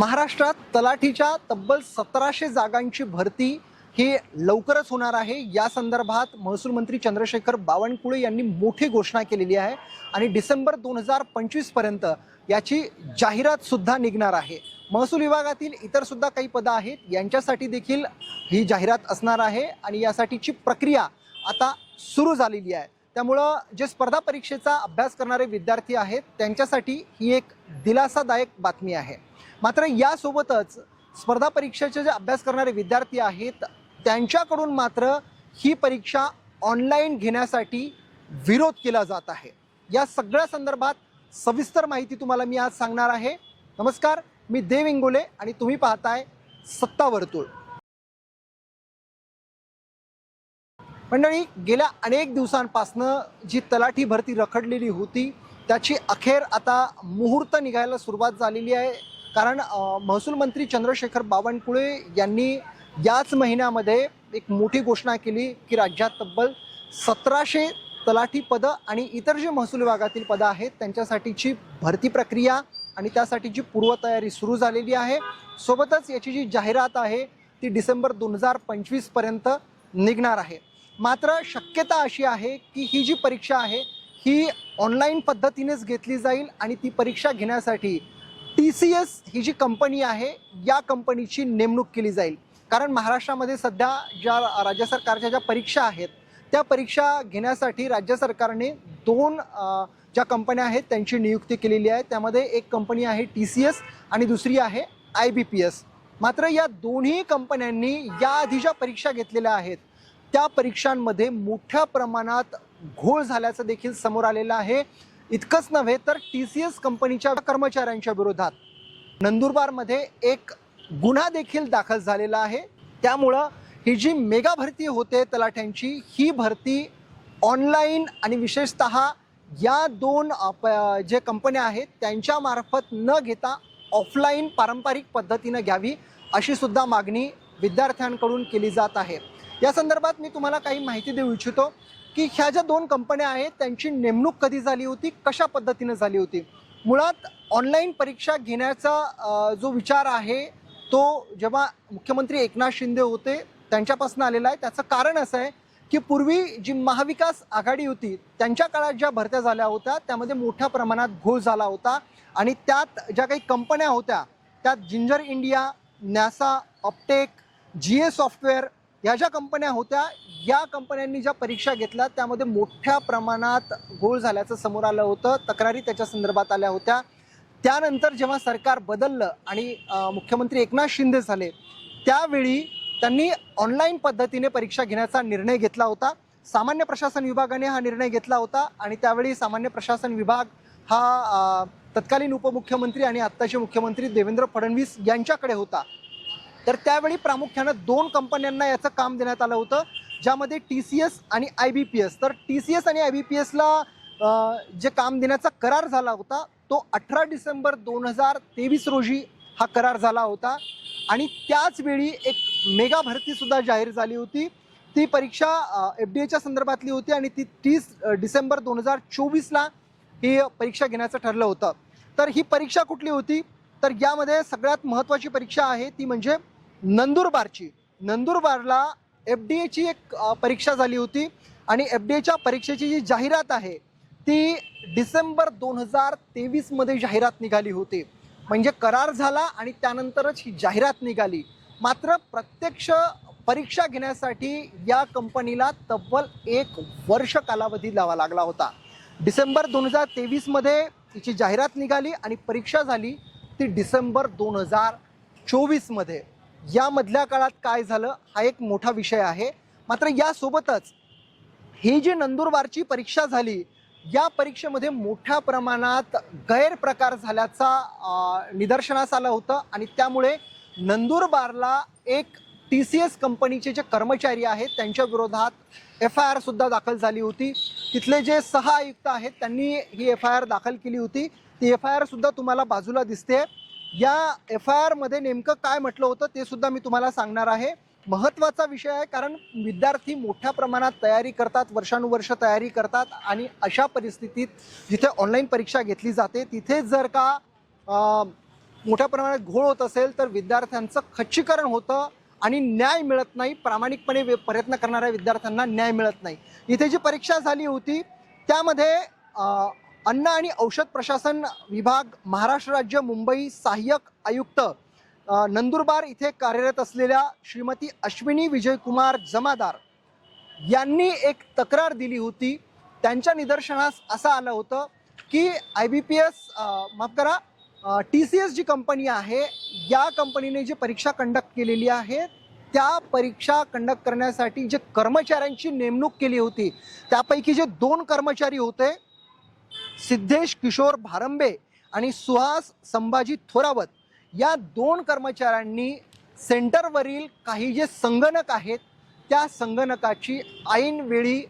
महाराष्ट्रात तलाठीच्या तब्बल सतराशे जागांची भरती ही लवकरच होणार आहे. या संदर्भात महसूल मंत्री चंद्रशेखर बावनकुळे यांनी मोठी घोषणा केलेली आहे आणि डिसेंबर दोन हजार पंचवीसपर्यंत याची जाहिरात सुद्धा निघणार आहे. महसूल विभागातील इतर सुद्धा काही पदं आहेत यांच्यासाठी देखील ही जाहिरात असणार आहे आणि यासाठीची प्रक्रिया आता सुरू झालेली आहे. त्यामुळं जे स्पर्धा परीक्षेचा अभ्यास करणारे विद्यार्थी आहेत त्यांच्यासाठी ही एक दिलासादायक बातमी आहे. मात्र यासोबतच स्पर्धा परीक्षेचे जे अभ्यास करणारे विद्यार्थी आहेत त्यांच्याकडून मात्र ही परीक्षा ऑनलाईन घेण्यासाठी विरोध केला जात आहे. या सगळ्या संदर्भात सविस्तर माहिती तुम्हाला मी आज सांगणार आहे. नमस्कार मी देव इंगोले आणि तुम्ही पाहताय सत्ता वर्तुळ. मंडळी गेल्या अनेक दिवसांपासनं जी तलाठी भरती रखडलेली होती त्याची अखेर आता मुहूर्त निघायला सुरुवात झालेली आहे. कारण महसूल मंत्री चंद्रशेखर बावनकुळे यांनी याच महिन्यामध्ये एक मोठी घोषणा केली की राज्यात तब्बल सतराशे तलाठी पदं आणि इतर जे महसूल विभागातील पदं आहेत त्यांच्यासाठीची भरती प्रक्रिया आणि त्यासाठीची पूर्वतयारी सुरू झालेली आहे सोबतच याची जी जाहिरात आहे ती डिसेंबर दोन हजार पंचवीसपर्यंत निघणार आहे. मात्र शक्यता अशी आहे की ही जी परीक्षा आहे ही ऑनलाईन पद्धतीनेच घेतली जाईल आणि ती परीक्षा घेण्यासाठी टी सी एस ही जी कंपनी आहे या कंपनीची नेमणूक केली जाईल. कारण महाराष्ट्रामध्ये सध्या ज्या राज्य सरकारच्या ज्या परीक्षा आहेत त्या परीक्षा घेण्यासाठी राज्य सरकारने दोन ज्या कंपन्या आहेत त्यांची नियुक्ती केलेली आहे. त्यामध्ये एक कंपनी आहे टी सी एस आणि दुसरी आहे आय बी पी एस. मात्र या दोन्ही कंपन्यांनी याआधी ज्या परीक्षा घेतलेल्या आहेत त्या परीक्षांमध्ये मोठ्या प्रमाणात घोळ झाल्याचं देखील समोर आलेलं आहे. इतकंच नव्हे तर टी सी एस कंपनीच्या कर्मचाऱ्यांच्या विरोधात. नंदुरबारमध्ये एक गुन्हा देखील दाखल झालेला आहे. त्यामुळं ही जी मेगा भरती होते तलाठ्यांची ही भरती ऑनलाईन आणि विशेषत या दोन प- जे कंपन्या आहेत त्यांच्यामार्फत न घेता ऑफलाईन पारंपरिक पद्धतीनं घ्यावी अशी सुद्धा मागणी विद्यार्थ्यांकडून केली जात आहे. या संदर्भात मी तुम्हाला काही माहिती देऊ इच्छितो. की ह्या ज्या दोन कंपन्या आहेत त्यांची नेमणूक कधी झाली होती कशा पद्धतीनं झाली होती? मुळात ऑनलाईन परीक्षा घेण्याचा जो विचार आहे तो जेव्हा मुख्यमंत्री एकनाथ शिंदे होते त्यांच्यापासून आलेला आहे. त्याचं कारण असं आहे की पूर्वी जी महाविकास आघाडी होती त्यांच्या काळात ज्या भरत्या झाल्या होत्या त्यामध्ये मोठ्या प्रमाणात घोळ झाला होता. आणि त्यात ज्या काही कंपन्या होत्या त्यात जिंजर इंडिया नॅसा ऑप्टेक जी ए सॉफ्टवेअर ह्या ज्या कंपन्या होत्या या कंपन्यांनी ज्या परीक्षा घेतल्या त्यामध्ये मोठ्या प्रमाणात घोळ झाल्याचं समोर आलं होतं. तक्रारी त्याच्या संदर्भात आल्या होत्या. त्यानंतर जेव्हा सरकार बदललं आणि मुख्यमंत्री एकनाथ शिंदे झाले त्यावेळी त्यांनी ऑनलाईन पद्धतीने परीक्षा घेण्याचा निर्णय घेतला होता. सामान्य प्रशासन विभागाने हा निर्णय घेतला होता आणि त्यावेळी सामान्य प्रशासन विभाग हा तत्कालीन उपमुख्यमंत्री आणि आत्ताचे मुख्यमंत्री देवेंद्र फडणवीस यांच्याकडे होता. तर त्यावेळी प्रामुख्यानं दोन कंपन्यांना याचं काम देण्यात आलं होतं ज्यामध्ये टी सी एस आणि आय बी पी एस तर टी सी एस आणि आय बी पी एसला जे काम देण्याचा करार झाला होता तो अठरा डिसेंबर दोन हजार तेवीस रोजी हा करार झाला होता. आणि त्याच वेळी एक मेगा भरतीसुद्धा जाहीर झाली होती. ती परीक्षा एफ डी एच्या संदर्भातली होती आणि ती तीस डिसेंबर दोन हजार चोवीसला ही परीक्षा घेण्याचं ठरलं होतं. तर ही परीक्षा कुठली होती? तर यामध्ये सगळ्यात महत्त्वाची परीक्षा आहे ती म्हणजे नंदुरबारची. नंदुरबारला एफ डी एची एक परीक्षा झाली होती आणि एफ डी एच्या परीक्षेची जी जाहिरात आहे ती डिसेंबर दोन हजार तेवीसमध्ये जाहिरात निघाली होती. म्हणजे करार झाला आणि त्यानंतरच ही जाहिरात निघाली. मात्र प्रत्यक्ष परीक्षा घेण्यासाठी या कंपनीला तब्बल एक वर्ष कालावधी लावा लागला होता. डिसेंबर दोन हजार तेवीसमध्ये तिची जाहिरात निघाली आणि परीक्षा झाली ती डिसेंबर दोन हजार चोवीसमध्ये यामधल्या काळात काय झालं हा एक मोठा विषय आहे. मात्र यासोबतच ही जी नंदुरबारची परीक्षा झाली या परीक्षेमध्ये मोठ्या प्रमाणात गैरप्रकार झाल्याचा निदर्शनास आलं होतं आणि त्यामुळे नंदुरबारला एक टी सी एस कंपनीचे जे कर्मचारी आहेत त्यांच्या विरोधात एफ आय आरसुद्धा दाखल झाली होती. तिथले जे सहा आयुक्त आहेत त्यांनी ही एफ आय आर दाखल केली होती. ती एफ आय आरसुद्धा तुम्हाला बाजूला दिसते. या एफ आय आरमध्ये नेमकं काय म्हटलं होतं ते सुद्धा मी तुम्हाला सांगणार आहे. महत्त्वाचा विषय आहे कारण विद्यार्थी मोठ्या प्रमाणात तयारी करतात वर्षानुवर्ष तयारी करतात आणि अशा परिस्थितीत जिथे ऑनलाईन परीक्षा घेतली जाते तिथे जर का मोठ्या प्रमाणात घोळ होत असेल तर विद्यार्थ्यांचं खच्चीकरण होतं आणि न्याय मिळत नाही. प्रामाणिकपणे प्रयत्न करणाऱ्या विद्यार्थ्यांना न्याय मिळत नाही. इथे जी परीक्षा झाली होती त्यामध्ये अन्न आणि औषध प्रशासन विभाग महाराष्ट्र राज्य मुंबई सहाय्यक आयुक्त नंदुरबार इथे कार्यरत असलेल्या श्रीमती अश्विनी विजयकुमार जमादार यांनी एक तक्रार दिली होती. त्यांच्या निदर्शनास असं आलं होतं की आय बी पी एस माफ करा टी सी एस जी कंपनी आहे या कंपनीने जी परीक्षा कंडक्ट केलेली आहे त्या परीक्षा कंडक्ट करण्यासाठी जे कर्मचाऱ्यांची नेमणूक केली होती त्यापैकी जे दोन कर्मचारी होते सिद्धेश किशोर भारंबे आणि सुहास संभाजी थोरावत या दोन कर्मचाऱ्यांनी सेंटरवरील काही जे संगणक आहेत त्या संगणकाची ऐनवेळी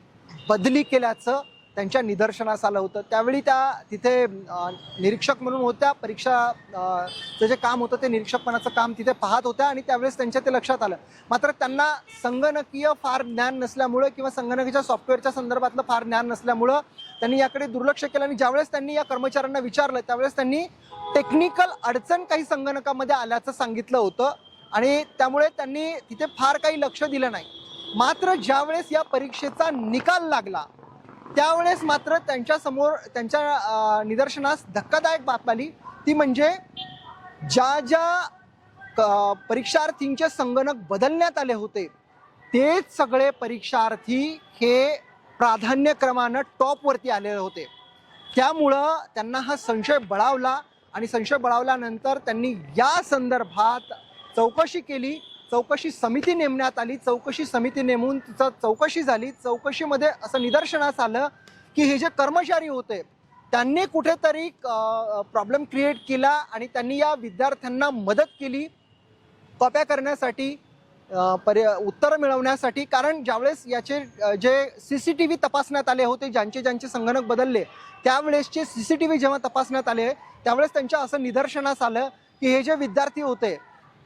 बदली केल्याचं त्यांच्या निदर्शनास आलं होतं. त्यावेळी त्या तिथे निरीक्षक म्हणून होत्या परीक्षा जे काम होतं ते निरीक्षकपणाचं काम तिथे पाहत होत्या आणि त्यावेळेस त्यांच्या ते लक्षात आलं. मात्र त्यांना संगणकीय फार ज्ञान नसल्यामुळं किंवा संगणकीच्या सॉफ्टवेअरच्या संदर्भातलं फार ज्ञान नसल्यामुळं त्यांनी याकडे दुर्लक्ष केलं आणि ज्यावेळेस त्यांनी या कर्मचाऱ्यांना विचारलं त्यावेळेस त्यांनी टेक्निकल अडचण काही संगणकामध्ये आल्याचं सांगितलं होतं. आणि त्यामुळे त्यांनी तिथे फार काही लक्ष दिलं नाही. मात्र ज्यावेळेस या परीक्षेचा निकाल लागला त्यावेळेस मात्र त्यांच्यासमोर त्यांच्या निदर्शनास धक्कादायक बाब आली. ती म्हणजे ज्या ज्या परीक्षार्थींचे संगणक बदलण्यात आले होते तेच सगळे परीक्षार्थी हे प्राधान्यक्रमानं टॉपवरती आलेले होते. त्यामुळं त्यांना हा संशय बळावला आणि संशय बळावल्यानंतर त्यांनी या संदर्भात चौकशी केली. चौकशी समिती नेमण्यात आली. चौकशी समिती नेमून तिचं चौकशी झाली. चौकशीमध्ये असं निदर्शनास आलं की हे जे कर्मचारी होते त्यांनी कुठेतरी प्रॉब्लेम क्रिएट केला आणि त्यांनी या विद्यार्थ्यांना मदत केली. कॉप्या करण्यासाठी पर्य उत्तरं मिळवण्यासाठी. कारण ज्यावेळेस याचे जे सी सी टी व्ही तपासण्यात आले होते ज्यांचे ज्यांचे संगणक बदलले त्यावेळेसचे सी सी टी व्ही जेव्हा तपासण्यात आले त्यावेळेस त्यांच्या असं निदर्शनास आलं की हे जे विद्यार्थी होते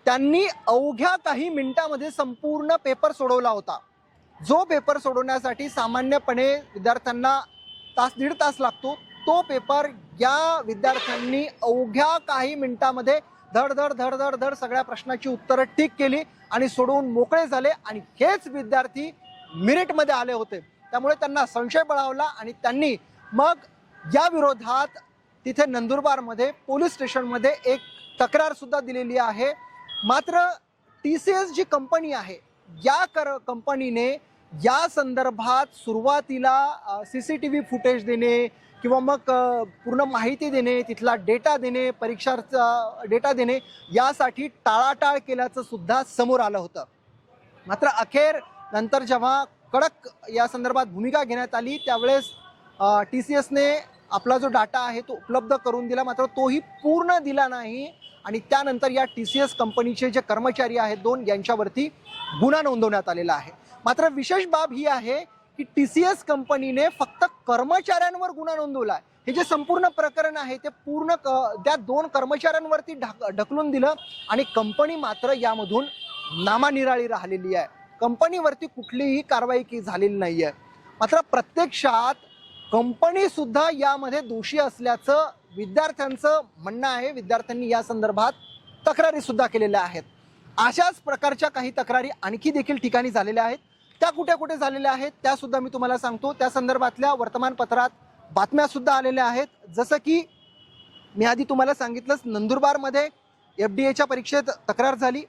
त्यांनी अवघ्या काही मिनिटामध्ये संपूर्ण पेपर सोडवला होता. जो पेपर सोडवण्यासाठी सामान्यपणे विद्यार्थ्यांना तास दीड तास लागतो तो पेपर या विद्यार्थ्यांनी अवघ्या काही मिनिटामध्ये धड धड धड धड धड सगळ्या प्रश्नाची उत्तरं ठीक केली आणि सोडवून मोकळे झाले. आणि हेच विद्यार्थी मिरिटमध्ये आले होते. त्यामुळे त्यांना संशय बळावला आणि त्यांनी मग या विरोधात तिथे नंदुरबारमध्ये पोलीस स्टेशनमध्ये एक तक्रार सुद्धा दिलेली आहे. मात्र टी सी एस जी कंपनी आहे या कर कंपनीने या संदर्भात सुरुवातीला C C T V footage देणे किंवा मग पूर्ण माहिती देणे तिथला डेटा देणे परीक्षाचा डेटा देणे यासाठी टाळाटाळ केल्याचं सुद्धा समोर आलं होतं. मात्र अखेर नंतर जेव्हा कडक या संदर्भात भूमिका घेण्यात आली त्यावेळेस टी सी एसने आपला जो डाटा आहे तो उपलब्ध करून दिला मात्र तोही पूर्ण दिला नाही. आणि त्यानंतर या टी सी एस कंपनीचे जे कर्मचारी आहेत दोन यांच्यावरती गुन्हा नोंदवण्यात आलेला आहे. मात्र विशेष बाब ही आहे की टी सी एस कंपनीने फक्त कर्मचाऱ्यांवर गुन्हा नोंदवला हे जे संपूर्ण प्रकरण आहे ते पूर्ण क- त्या दोन कर्मचाऱ्यांवरती ढक ढकलून दिलं आणि कंपनी मात्र यामधून नामानिराळी राहिलेली आहे. कंपनीवरती कुठलीही कारवाई की झालेली नाही आहे मात्र प्रत्यक्षात कंपनी सुद्धा यामध्ये दोषी असल्याचं विद्यार्थ्यांचं म्हणणं आहे. विद्यार्थ्यांनी या संदर्भात तक्रारी सुद्धा केलेल्या आहेत. अशाच प्रकारच्या काही तक्रारी आणखी देखील ठिकाणी झालेल्या आहेत. त्या कुठे कुठे झालेल्या आहेत त्या सुद्धा मी तुम्हाला सांगतो. त्या संदर्भातल्या वर्तमानपत्रात बातम्या सुद्धा आलेल्या आहेत. जसं की मी आधी तुम्हाला सांगितलंच नंदुरबारमध्ये एफ डी एच्या परीक्षेत तक्रार झाली.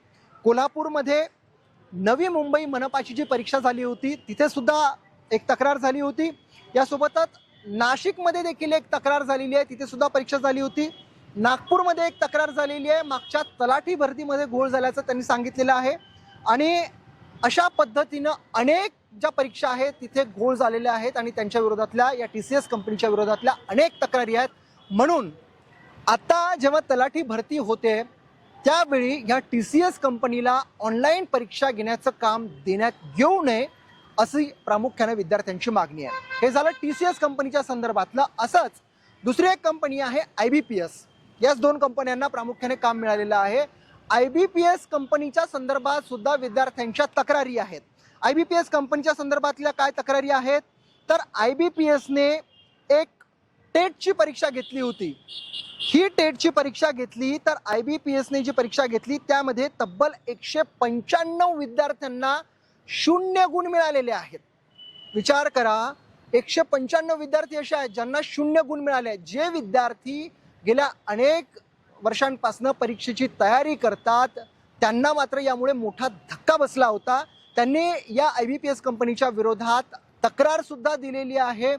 कोल्हापूरमध्ये नवी मुंबई मनपाची जी परीक्षा झाली होती तिथे सुद्धा एक तक्रार झाली होती. यासोबतच नाशिकमध्ये देखील एक तक्रार झालेली आहे तिथे सुद्धा परीक्षा झाली होती. नागपूरमध्ये एक तक्रार झालेली आहे मागच्या तलाठी भरतीमध्ये घोळ झाल्याचं त्यांनी सांगितलेलं आहे. आणि अशा पद्धतीनं अनेक ज्या परीक्षा आहेत तिथे घोळ झालेल्या आहेत आणि त्यांच्या विरोधातल्या या टी सी एस कंपनीच्या विरोधातल्या अनेक तक्रारी आहेत. म्हणून आता जेव्हा तलाठी भरती होते त्यावेळी ह्या टी सी एस कंपनीला ऑनलाईन परीक्षा घेण्याचं काम देण्यात येऊ नये अशी प्रामुख्याने विद्यार्थ्यांची मागणी आहे. हे झालं टी सी एस कंपनीच्या संदर्भातलं असंच दुसरी एक कंपनी आहे आय बी पी एस याच दोन कंपन्यांना प्रामुख्याने काम मिळालेलं आहे. आय बी पी एस कंपनीच्या संदर्भात सुद्धा विद्यार्थ्यांच्या तक्रारी आहेत. आय बी पी एस कंपनीच्या संदर्भातल्या काय तक्रारी आहेत? तर आय बी पी एसने एक टेटची परीक्षा घेतली होती. ही टेटची परीक्षा घेतली तर आय बी पी एसने जी परीक्षा घेतली त्यामध्ये तब्बल एकशे पंच्याण्णव विद्यार्थ्यांना शून्य गुण मिळालेले आहेत. विचार करा एकशे पंच्याण्णव विद्यार्थी असे आहेत ज्यांना शून्य गुण मिळाले आहेत. जे विद्यार्थी गेल्या अनेक वर्षांपासून परीक्षेची तयारी करतात. त्यांना मात्र यामुळे मोठा धक्का बसला होता. त्यांनी या आय बी पी एस कंपनीच्या विरोधात तक्रारसुद्धा दिलेली आहे.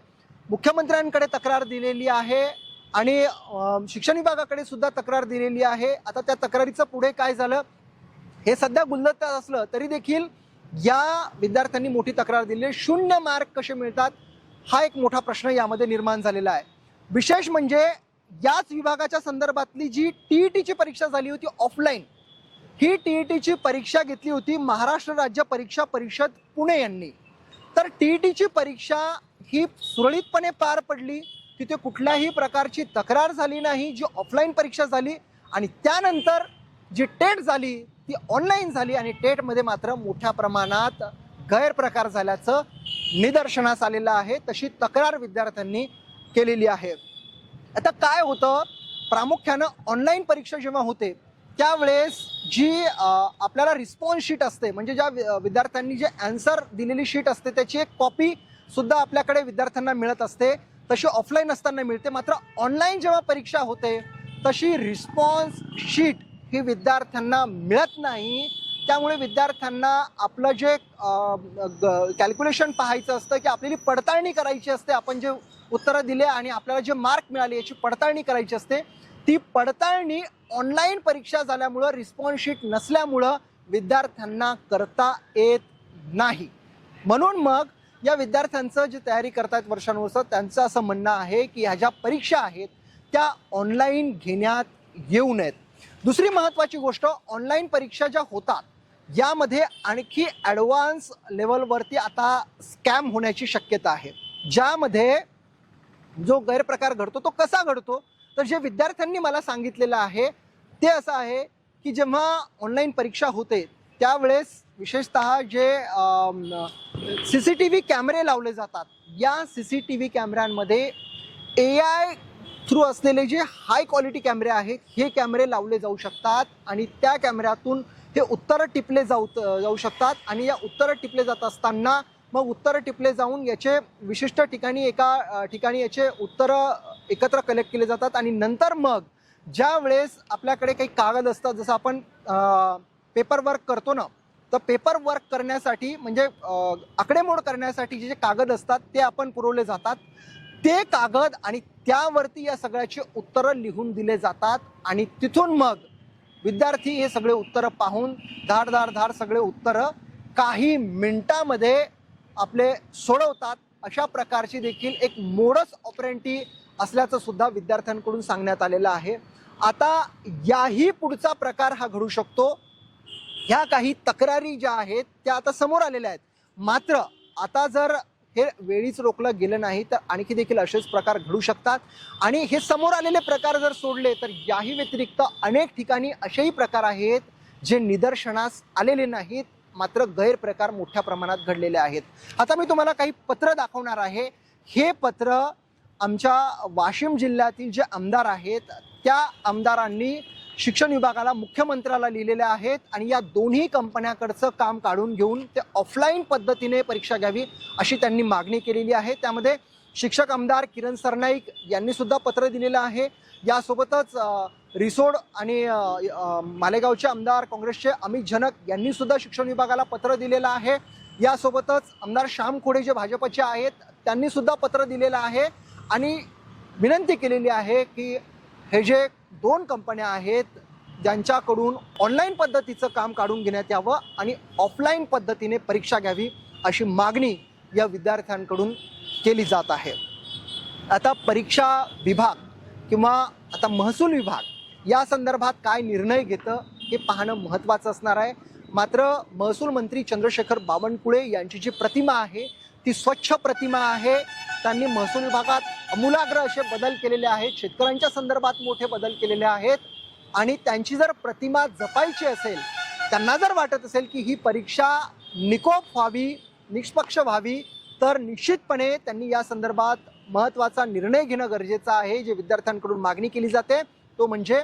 मुख्यमंत्र्यांकडे तक्रार दिलेली आहे आणि शिक्षण विभागाकडे सुद्धा तक्रार दिलेली आहे. आता त्या तक्रारीचं पुढे काय झालं हे सध्या गुल्लत असलं तरी देखील या विद्यार्थ्यांनी मोठी तक्रार दिली. आहे. शून्य मार्क कसे मिळतात हा एक मोठा प्रश्न यामध्ये निर्माण झालेला आहे. विशेष म्हणजे याच विभागाच्या संदर्भातली जी टी टीची परीक्षा झाली होती ऑफलाईन ही टी टीची परीक्षा घेतली होती महाराष्ट्र राज्य परीक्षा परिषद पुणे यांनी. तर टी टीची परीक्षा ही सुरळीतपणे पार पडली तिथे कुठल्याही प्रकारची तक्रार झाली नाही जी ऑफलाईन परीक्षा झाली आणि त्यानंतर जी टेट झाली ती ऑनलाईन झाली आणि टेटमध्ये मात्र मोठ्या प्रमाणात गैरप्रकार झाल्याचं निदर्शनास आलेलं आहे. तशी तक्रार विद्यार्थ्यांनी केलेली आहे. आता काय होतं? प्रामुख्यानं ऑनलाईन परीक्षा जेव्हा होते त्यावेळेस जी आपल्याला रिस्पॉन्स शीट असते म्हणजे ज्या विद्यार्थ्यांनी जे अँसर दिलेली शीट असते त्याची एक कॉपी सुद्धा आपल्याकडे विद्यार्थ्यांना मिळत असते. तशी ऑफलाईन असताना मिळते. मात्र ऑनलाईन जेव्हा परीक्षा होते तशी रिस्पॉन्स शीट ही विद्यार्थ्यांना मिळत नाही. त्यामुळे विद्यार्थ्यांना आपलं जे कॅल्क्युलेशन पाहायचं असतं की आपल्याला पडताळणी करायची असते आपण जे उत्तरं दिले आणि आपल्याला जे मार्क मिळाले याची पडताळणी करायची असते ती पडताळणी ऑनलाईन परीक्षा झाल्यामुळं रिस्पॉन्स शीट नसल्यामुळं विद्यार्थ्यांना करता येत नाही. म्हणून मग या विद्यार्थ्यांचं जे तयारी करतायत वर्षानुवर्ष त्यांचं असं म्हणणं आहे की ह्या ज्या परीक्षा आहेत त्या ऑनलाईन घेण्यात येऊ नयेत. दुसरी महत्त्वाची गोष्ट ऑनलाईन परीक्षा ज्या होतात यामध्ये आणखी ॲडव्हान्स लेवलवरती आता स्कॅम होण्याची शक्यता आहे. ज्यामध्ये जो गैरप्रकार घडतो तो कसा घडतो? तर जे विद्यार्थ्यांनी मला सांगितलेलं आहे ते असं आहे की जेव्हा ऑनलाईन परीक्षा होते त्यावेळेस विशेषतः जे सी सी टी व्ही कॅमेरे लावले जातात. या सी सी टी व्ही कॅमेऱ्यांमध्ये ए आय थ्रू असलेले जे हाय क्वालिटी कॅमेरे आहेत हे कॅमेरे लावले जाऊ शकतात आणि त्या कॅमेऱ्यातून हे उत्तरं टिपले जाऊ जाऊ शकतात आणि या उत्तरं टिपले जात असताना मग उत्तरं टिपले जाऊन याचे विशिष्ट ठिकाणी एका ठिकाणी याचे उत्तरं एकत्र कलेक्ट केले जातात आणि नंतर मग ज्या वेळेस आपल्याकडे काही कागद असतात जसं आपण पेपर वर्क करतो ना तर पेपर वर्क करण्यासाठी म्हणजे आकडेमोड करण्यासाठी जे जे कागद असतात ते आपण पुरवले जातात. ते कागद आणि त्यावरती या सगळ्याची उत्तरं लिहून दिले जातात आणि तिथून मग विद्यार्थी हे सगळे उत्तरं पाहून धाड धाड धाड सगळे उत्तरं काही मिनिटामध्ये आपले सोडवतात. अशा प्रकारची देखील एक मोडस ऑपरेंटी असल्याचं सुद्धा विद्यार्थ्यांकडून सांगण्यात आलेलं आहे. आता याही पुढचा प्रकार हा घडू शकतो. ह्या काही तक्रारी ज्या आहेत त्या आता समोर आलेल्या आहेत. मात्र आता जर हे वेळीच रोखलं गेलं नाही तर आणखी देखील असेच प्रकार घडू शकतात. आणि हे समोर आलेले प्रकार जर सोडले तर याही व्यतिरिक्त अनेक ठिकाणी असेही प्रकार आहेत जे निदर्शनास आलेले नाहीत मात्र गैरप्रकार मोठ्या प्रमाणात घडलेले आहेत. आता मी तुम्हाला काही पत्र दाखवणार आहे. हे पत्र आमच्या वाशिम जिल्ह्यातील जे आमदार आहेत त्या आमदारांनी शिक्षण विभागाला मुख्यमंत्र्याला लिहिलेल्या आहेत आणि या दोन्ही कंपन्याकडचं काम काढून घेऊन ते ऑफलाईन पद्धतीने परीक्षा घ्यावी अशी त्यांनी मागणी केलेली आहे. त्यामध्ये शिक्षक आमदार किरण सरनाईक यांनी सुद्धा पत्र दिलेलं आहे. यासोबतच रिसोड आणि मालेगावचे आमदार काँग्रेसचे अमित जनक यांनी सुद्धा शिक्षण विभागाला पत्र दिलेलं आहे. यासोबतच आमदार श्याम खोडे जे भाजपचे आहेत त्यांनी सुद्धा पत्र दिलेलं आहे. आणि विनंती केलेली आहे की हे जे दोन कंपन्या आहेत ज्यांच्याकडून ऑनलाईन पद्धतीचं काम काढून घेण्यात यावं आणि ऑफलाईन पद्धतीने परीक्षा घ्यावी अशी मागणी या विद्यार्थ्यांकडून केली जात आहे. आता परीक्षा विभाग किंवा आता महसूल विभाग या संदर्भात काय निर्णय घेतं हे पाहणं महत्त्वाचं असणार आहे. मात्र महसूल मंत्री चंद्रशेखर बावनकुळे यांची जी प्रतिमा आहे ती स्वच्छ प्रतिमा आहे. त्यांनी महसूल विभागात अमूलाग्र असे बदल केलेले आहेत. शेतकऱ्यांच्या संदर्भात मोठे बदल केलेले आहेत. आणि त्यांची जर प्रतिमा जपायची असेल त्यांना जर वाटत असेल की ही परीक्षा निकोप व्हावी निष्पक्ष व्हावी तर निश्चितपणे त्यांनी या संदर्भात महत्त्वाचा निर्णय घेणं गरजेचं आहे. जे विद्यार्थ्यांकडून मागणी केली जाते तो म्हणजे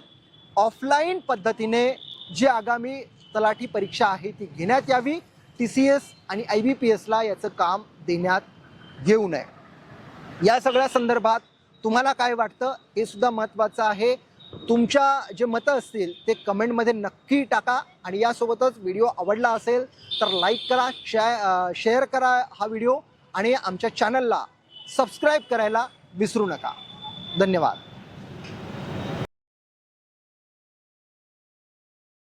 ऑफलाईन पद्धतीने जी आगामी तलाठी परीक्षा आहे ती घेण्यात यावी. टी सी एस आणि आय बी पी एसला याचं काम देण्यात येऊ नये. या सगळ्या संदर्भात तुम्हाला काय वाटतं? हे सुद्धा महत्त्वाचं आहे. तुमच्या जे मतं असतील ते कमेंटमध्ये नक्की टाका आणि यासोबतच व्हिडिओ आवडला असेल तर लाईक करा शे शेअर करा हा व्हिडिओ आणि आमच्या चॅनलला सबस्क्राईब करायला विसरू नका. धन्यवाद.